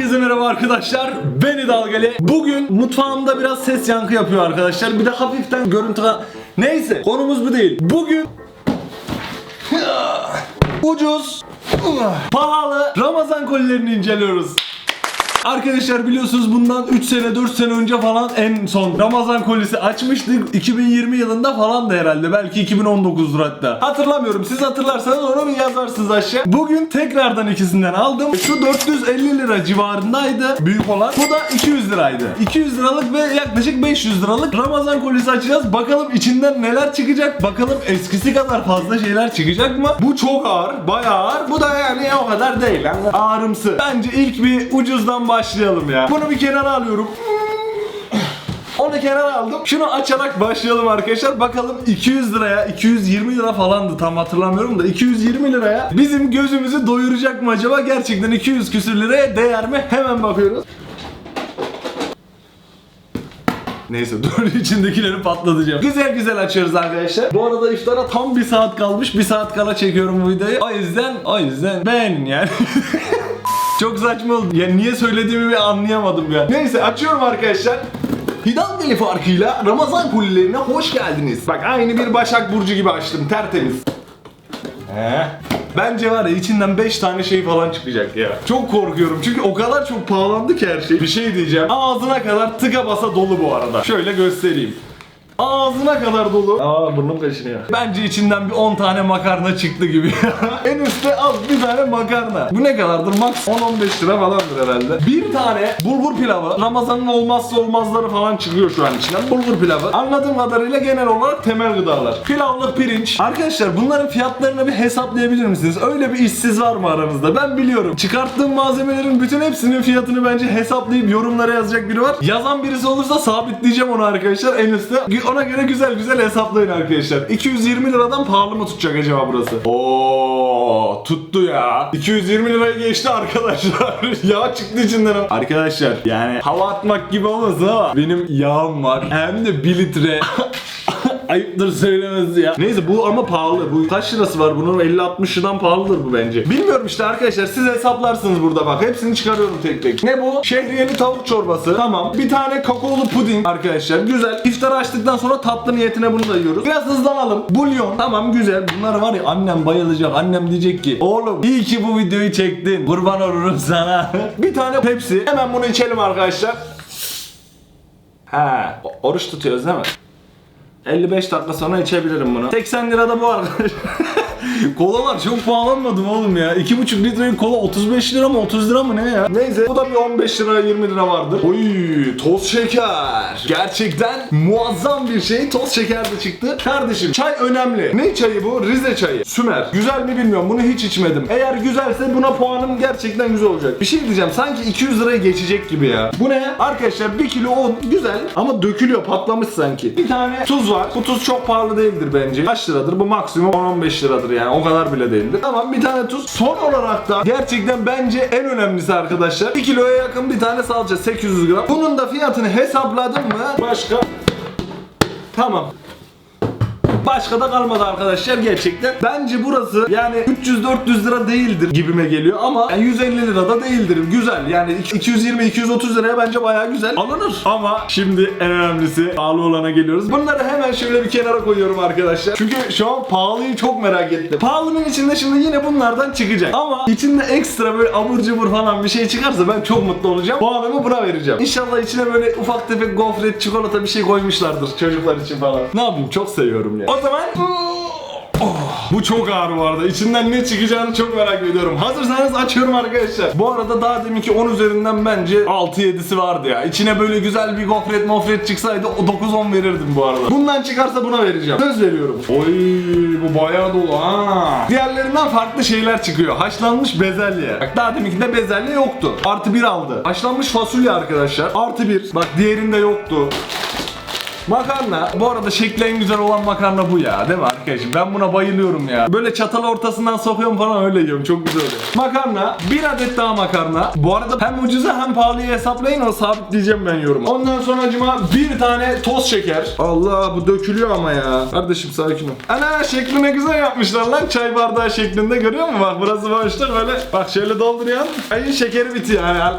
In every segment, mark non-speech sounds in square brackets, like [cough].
Herkese merhaba arkadaşlar. Beni Dalgalı. Bugün mutfağımda biraz ses yankı yapıyor arkadaşlar. Bir de hafiften görüntü... Neyse konumuz bu değil. Bugün [laughs] ucuz, pahalı Ramazan kolilerini inceliyoruz. Arkadaşlar biliyorsunuz bundan 3 sene 4 sene önce falan en son Ramazan kolisi açmıştık. 2020 yılında falan da herhalde. Belki 2019'dur hatta. Hatırlamıyorum. Siz hatırlarsanız onu bir yazarsınız aşağı. Bugün tekrardan ikisinden aldım. Şu 450 lira civarındaydı. Büyük olan. Bu da 200 liraydı. 200 liralık ve yaklaşık 500 liralık Ramazan kolisi açacağız. Bakalım içinden neler çıkacak. Bakalım eskisi kadar fazla şeyler çıkacak mı? Bu çok ağır. Bayağı ağır. Bu da yani o kadar değil. Yani ağırımsı. Bence ilk bir ucuzdan başlayalım ya. Bunu bir kenara alıyorum. Onu kenara aldım. Şunu açarak başlayalım arkadaşlar. Bakalım 200 liraya, 220 lira falandı tam hatırlamıyorum da 220 liraya bizim gözümüzü doyuracak mı acaba? Gerçekten 200 küsür liraya değer mi? Hemen bakıyoruz. Neyse [laughs] dur içindekileri patlatacağım. Güzel güzel açıyoruz arkadaşlar. Bu arada iftara tam bir saat kalmış. Bir saat kala çekiyorum bu videoyu. O yüzden o yüzden beğenin yani. [laughs] Çok saçma oldu. Ya niye söylediğimi bir anlayamadım ya. Neyse açıyorum arkadaşlar. Hidalgeli farkıyla Ramazan kulilerine hoş geldiniz. Bak aynı bir Başak Burcu gibi açtım tertemiz. He. Bence var ya içinden 5 tane şey falan çıkacak ya. Çok korkuyorum çünkü o kadar çok pahalandı ki her şey. Bir şey diyeceğim. Ağzına kadar tıka basa dolu bu arada. Şöyle göstereyim. Ağzına kadar dolu. Aa burnum kaşınıyor. Bence içinden bir 10 tane makarna çıktı gibi. [laughs] en üstte az bir tane makarna. Bu ne kadardır? Max 10-15 lira falandır herhalde. Bir tane bulgur pilavı. Ramazanın olmazsa olmazları falan çıkıyor şu an içinden. Bulgur pilavı. Anladığım kadarıyla genel olarak temel gıdalar. Pilavlı pirinç. Arkadaşlar bunların fiyatlarını bir hesaplayabilir misiniz? Öyle bir işsiz var mı aranızda? Ben biliyorum. Çıkarttığım malzemelerin bütün hepsinin fiyatını bence hesaplayıp yorumlara yazacak biri var. Yazan birisi olursa sabitleyeceğim onu arkadaşlar en üstte. Ona göre güzel güzel hesaplayın arkadaşlar. 220 liradan pahalı mı tutacak acaba burası? Oo tuttu ya. 220 liraya geçti arkadaşlar. [laughs] Yağ çıktı içinden. ama. Arkadaşlar yani hava atmak gibi olmasın ama benim yağım var. Hem de 1 litre. [laughs] Ayıptır söylemesi ya. Neyse bu ama pahalı. Bu kaç lirası var bunun? 50-60 liradan pahalıdır bu bence. Bilmiyorum işte arkadaşlar siz hesaplarsınız burada bak. Hepsini çıkarıyorum tek tek. Ne bu? Şehriyeli tavuk çorbası. Tamam. Bir tane kakaolu puding arkadaşlar. Güzel. İftarı açtıktan sonra tatlı niyetine bunu da yiyoruz. Biraz hızlanalım. Bulyon. Tamam güzel. Bunlar var ya annem bayılacak. Annem diyecek ki oğlum iyi ki bu videoyu çektin. Kurban olurum sana. [laughs] bir tane Pepsi. Hemen bunu içelim arkadaşlar. Ha, oruç tutuyoruz değil mi? 55 dakika sonra içebilirim bunu. 80 lira da bu arkadaş. [laughs] [laughs] Kolalar çok pahalanmadı mı oğlum ya? 2,5 litrelik kola 35 lira mı 30 lira mı ne ya? Neyse bu da bir 15 lira 20 lira vardır. Oy toz şeker. Gerçekten muazzam bir şey. Toz şeker de çıktı. Kardeşim çay önemli. Ne çayı bu? Rize çayı. Sümer. Güzel mi bilmiyorum. Bunu hiç içmedim. Eğer güzelse buna puanım gerçekten güzel olacak. Bir şey diyeceğim. Sanki 200 liraya geçecek gibi ya. Bu ne? Arkadaşlar 1 kilo un güzel ama dökülüyor patlamış sanki. Bir tane tuz var. Bu tuz çok pahalı değildir bence. Kaç liradır? Bu maksimum 10-15 liradır yani. O kadar bile değildir. Tamam bir tane tuz. Son olarak da gerçekten bence en önemlisi arkadaşlar. 1 kiloya yakın bir tane salça 800 gram. Bunun da fiyatını hesapladım mı? Başka Tamam. Başka da kalmadı arkadaşlar gerçekten. Bence burası yani 300-400 lira değildir gibime geliyor ama yani 150 lira da değildir. Güzel yani 220-230 liraya bence bayağı güzel alınır. Ama şimdi en önemlisi pahalı olana geliyoruz. Bunları hemen şöyle bir kenara koyuyorum arkadaşlar. Çünkü şu an pahalıyı çok merak ettim. Pahalının içinde şimdi yine bunlardan çıkacak. Ama içinde ekstra böyle abur cubur falan bir şey çıkarsa ben çok mutlu olacağım. Puanımı buna vereceğim. İnşallah içine böyle ufak tefek gofret, çikolata bir şey koymuşlardır çocuklar için falan. Ne yapayım çok seviyorum ya. O zaman Oh, bu çok ağır bu arada. İçinden ne çıkacağını çok merak ediyorum. Hazırsanız açıyorum arkadaşlar. Bu arada daha deminki 10 üzerinden bence 6-7'si vardı ya. İçine böyle güzel bir gofret mofret çıksaydı o 9-10 verirdim bu arada. Bundan çıkarsa buna vereceğim. Söz veriyorum. Oy bu bayağı dolu ha. Diğerlerinden farklı şeyler çıkıyor. Haşlanmış bezelye. Bak daha deminkinde bezelye yoktu. Artı 1 aldı. Haşlanmış fasulye arkadaşlar. Artı 1. Bak diğerinde yoktu. Makarna. Bu arada şekli en güzel olan makarna bu ya. Değil mi arkadaşım? Ben buna bayılıyorum ya. Böyle çatal ortasından sokuyorum falan öyle yiyorum. Çok güzel oluyor. Makarna. Bir adet daha makarna. Bu arada hem ucuza hem pahalıya hesaplayın o sabitleyeceğim ben yoruma. Ondan sonra acıma bir tane toz şeker. Allah bu dökülüyor ama ya. Kardeşim sakin ol. Ana şekli ne güzel yapmışlar lan. Çay bardağı şeklinde görüyor musun? Bak burası boşluk böyle. Bak şöyle dolduruyorsun. Ayın şekeri bitiyor yani.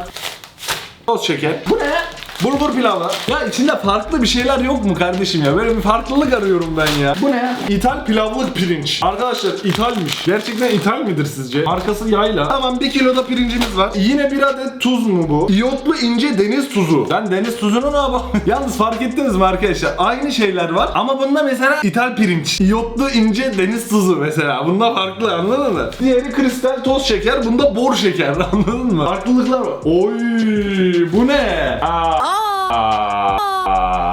toz şeker. Bu ne? Bulgur pilavı. Ya içinde farklı bir şeyler yok mu kardeşim ya? Böyle bir farklılık arıyorum ben ya. Bu ne? İthal pilavlık pirinç. Arkadaşlar ithalmiş. Gerçekten ithal midir sizce? Markası yayla. Tamam bir kiloda pirincimiz var. Yine bir adet tuz mu bu? İyotlu ince deniz tuzu. Ben deniz tuzunu ne yapayım? [laughs] Yalnız fark ettiniz mi arkadaşlar? Aynı şeyler var ama bunda mesela ithal pirinç. İyotlu ince deniz tuzu mesela. Bunda farklı anladın mı? Diğeri kristal toz şeker. Bunda bor şeker [laughs] anladın mı? Farklılıklar var. Oy bu ne? Aa.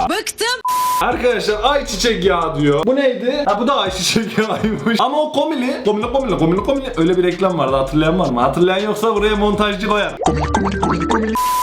Bıktım. Arkadaşlar ayçiçek yağı diyor. Bu neydi? Ha bu da ayçiçek yağıymış. Ama o komili. Komili komili komili komili. Öyle bir reklam vardı hatırlayan var mı? Hatırlayan yoksa buraya montajcı koyar.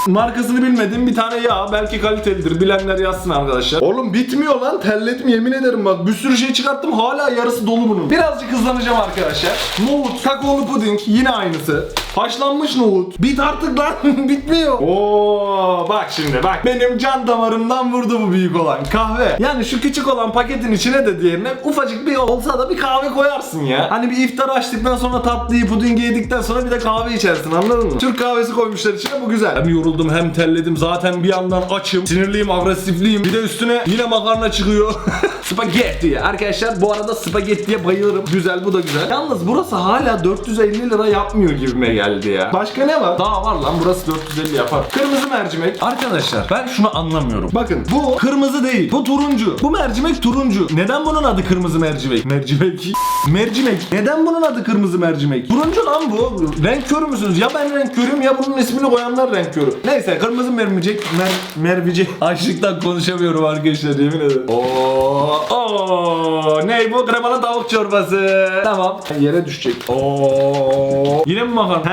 Markasını bilmediğim bir tane yağ. Belki kalitelidir. Bilenler yazsın arkadaşlar. Oğlum bitmiyor lan. Terletme yemin ederim bak. Bir sürü şey çıkarttım. Hala yarısı dolu bunun. Birazcık hızlanacağım arkadaşlar. Nohut, kakaolu puding yine aynısı. Haşlanmış nohut. Bit artık lan. [laughs] Bitmiyor. Oo bak şimdi bak. Benim can damarımdan vurdu bu büyük olan. Kahve. Yani şu küçük olan paketin içine de diğerine ufacık bir olsa da bir kahve koyarsın ya. Hani bir iftar açtıktan sonra tatlıyı pudingi yedikten sonra bir de kahve içersin anladın mı? Türk kahvesi koymuşlar içine bu güzel. Hem yoruldum hem terledim. Zaten bir yandan açım. Sinirliyim, agresifliyim. Bir de üstüne yine makarna çıkıyor. [laughs] spagetti. Arkadaşlar bu arada spagettiye bayılırım. Güzel bu da güzel. Yalnız burası hala 450 lira yapmıyor gibime geldi ya. Başka ne var? Daha var lan burası 450 yapar. Kırmızı mercimek. Arkadaşlar ben şunu anlamıyorum. Bakın bu kırmızı değil. Bu turuncu. Bu mercimek turuncu. Neden bunun adı kırmızı mercimek? Mercimek. [laughs] Mercimek. Neden bunun adı kırmızı mercimek? Turuncu lan bu. Renk körü müsünüz? Ya ben renk körüyüm ya bunun ismini koyanlar renk körü. Neyse kırmızı mermicek. Mer mermicek. [laughs] Açlıktan konuşamıyorum arkadaşlar yemin ederim. Oo. Oo. Ney bu? Kremalı tavuk çorbası. Tamam. Yere düşecek. Oo. Yine mi makarna?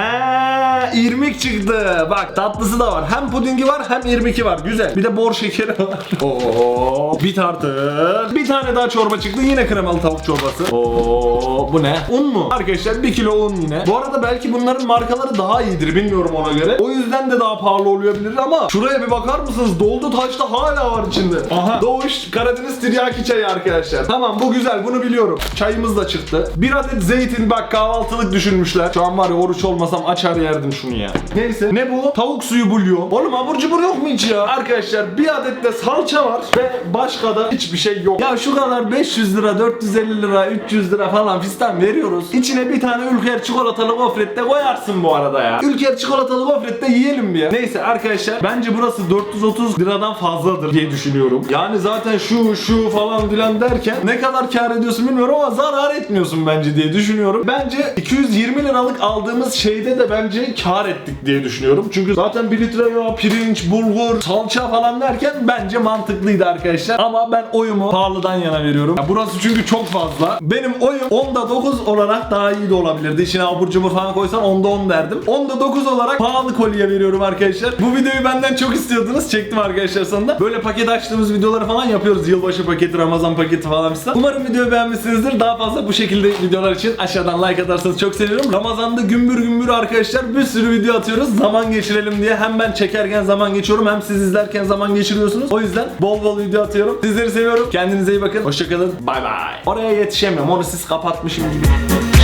He, irmik çıktı. Bak tatlısı da var. Hem pudingi var hem irmiki var. Güzel. Bir de bor şekeri var. [laughs] Oo. Bit artık. Bir tane daha çorba çıktı. Yine kremalı tavuk çorbası. Oo. Bu ne? Un mu? Arkadaşlar 1 kilo un yine. Bu arada belki bunların markaları daha iyidir. Bilmiyorum ona göre. O yüzden de daha pahalı olabilir ama şuraya bir bakar mısınız? Doldu taşta hala var içinde. Aha. Doğuş Karadeniz tiryaki çayı arkadaşlar. Tamam bu güzel. Bunu biliyorum. Çayımız da çıktı. Bir adet zeytin bak kahvaltılık düşünmüşler. Şu an var ya oruç olmasam açar yerdim şunu ya. Neyse. Ne bu? Tavuk suyu bulyon. Oğlum abur cubur yok mu hiç ya? Arkadaşlar bir adet de salça var ve başka da hiçbir şey yok. Ya şu kadar 500 lira, 450 lira, 300 lira falan fistan veriyoruz. İçine bir tane ülker çikolatalı gofret de koyarsın bu arada ya. Ülker çikolatalı gofret de yiyelim bir ya. Neyse arkadaşlar bence burası 430 liradan fazladır diye düşünüyorum. Yani zaten şu şu falan filan derken ne kadar kar ediyorsun bilmiyorum ama zarar etmiyorsun bence diye düşünüyorum. Bence 220 liralık aldığımız şeyde de bence kar ettik diye düşünüyorum. Çünkü zaten 1 litre yağ, pirinç, bulgur, salça falan derken bence mantıklıydı arkadaşlar. Ama ben oyumu pahalıdan yana veriyorum. Ya burası çünkü çok fazla. Benim oyum 10'da 9 olarak daha iyi de olabilirdi. İçine abur cubur falan koysan 10'da 10 derdim. 10'da 9 olarak pahalı kolye veriyorum arkadaşlar. Bu videoyu benden çok istiyordunuz. Çektim arkadaşlar sonunda. Böyle paket açtığımız videoları falan yapıyoruz. Yılbaşı paketi, Ramazan paketi falan filan. Umarım videoyu beğenmişsinizdir. Daha fazla bu şekilde videolar için aşağıdan like atarsanız çok sevinirim. Ramazan'da gümbür gümbür arkadaşlar bir sürü video atıyoruz. Zaman geçirelim diye hem ben çekerken zaman geçiyorum hem siz izlerken zaman geçiriyorsunuz. O yüzden bol bol video atıyorum. Sizleri seviyorum. Kendinize iyi bakın. Hoşçakalın. Bay bay. Oraya yetişemiyorum. Onu siz kapatmışım gibi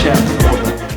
şey yaptım.